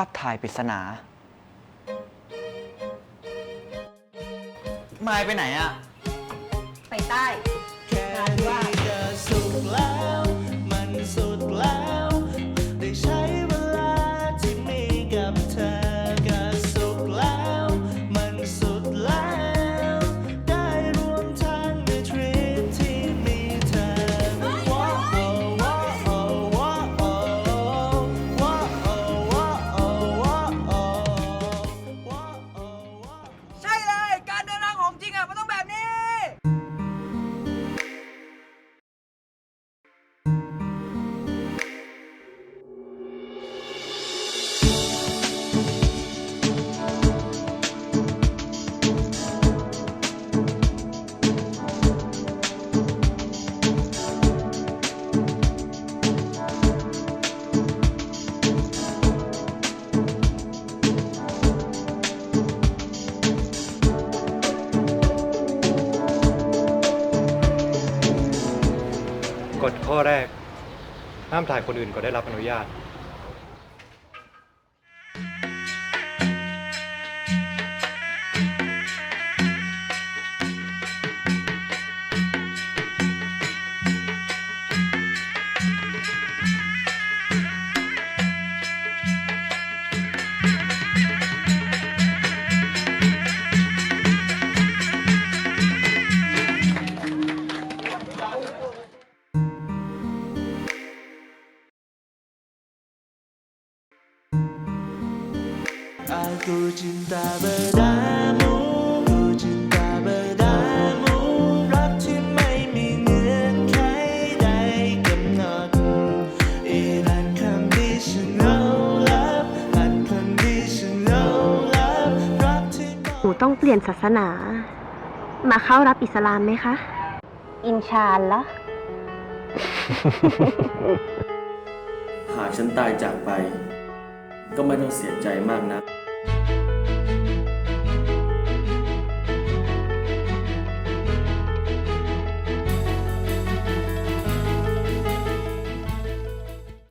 าพถ่ายปริศนา มายไปไหนอะ ไปใต้แค่นี้ก็สุขแล้ว ข้อแรก ห้ามถ่ายคนอื่นก็ได้รับอนุญาต Aku cinta padamu Ku cinta padamu รักที่ไม่มีเงื่อนไขใดกำหนด It unconditional love unconditional love รักที่หนูต้องเปลี่ยนศาสนา มาเข้ารับอิสลามไหมคะ อินชาอัลละหากฉันตายจากไป ก็ไม่ต้องเสียใจมากนัก